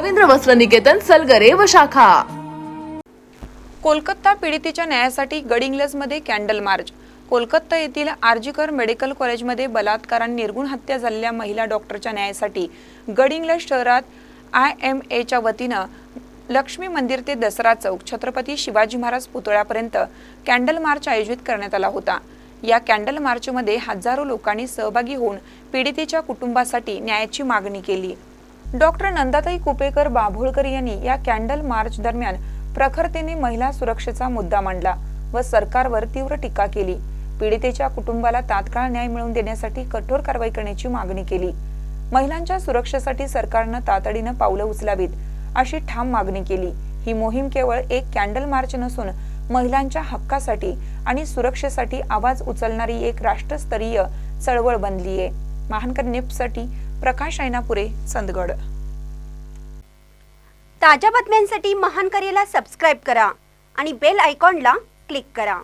रवींद्र वस्त्र निकेतन सलगरे व शाखा. कोलकाता पीडितेच्या न्यायासाठी गडिंग्लजमध्ये कॅन्डल मार्च. कोलकाता येथील आर्जीकर मेडिकल कॉलेजमध्ये बलात्काराने निर्गुण हत्या झालेल्या महिला डॉक्टरच्या न्यायासाठी गडिंग्लज शहरात आय एम एच्या वतीनं लक्ष्मी मंदिर ते दसरा चौक छत्रपती शिवाजी महाराज पुतळ्यापर्यंत कॅन्डल मार्च आयोजित करण्यात आला होता. या कॅन्डल मार्चमध्ये हजारो लोकांनी सहभागी होऊन पीडितेच्या कुटुंबासाठी न्यायाची मागणी केली. डॉक्टर नंदाताई कुपेकर बाभोळकर यांनी या कॅन्डल मार्च दरम्यान प्रखरतेने महिला सुरक्षेचा मुद्दा मांडला व सरकारवर तीव्र टीका केली. पीडितेच्या कुटुंबाला तात्काळ न्याय मिळवून देण्यासाठी कठोर कारवाई करण्याची मागणी केली. महिलांच्या सुरक्षेसाठी सरकारनं तातडीनं पावलं उचलावीत अशी ठाम मागणी केली. ही मोहीम केवळ एक कॅन्डल मार्च नसून महिलांच्या हक्कासाठी आणि सुरक्षेसाठी आवाज उचलणारी एक राष्ट्रस्तरीय चळवळ बनली आहे महानकर निफ्टसाठी प्रकाश ऐनापुरे चंदगड. ताज्या बातम्यांसाठी महान करेला सबस्क्राईब करा आणि बेल आयकॉनला क्लिक करा.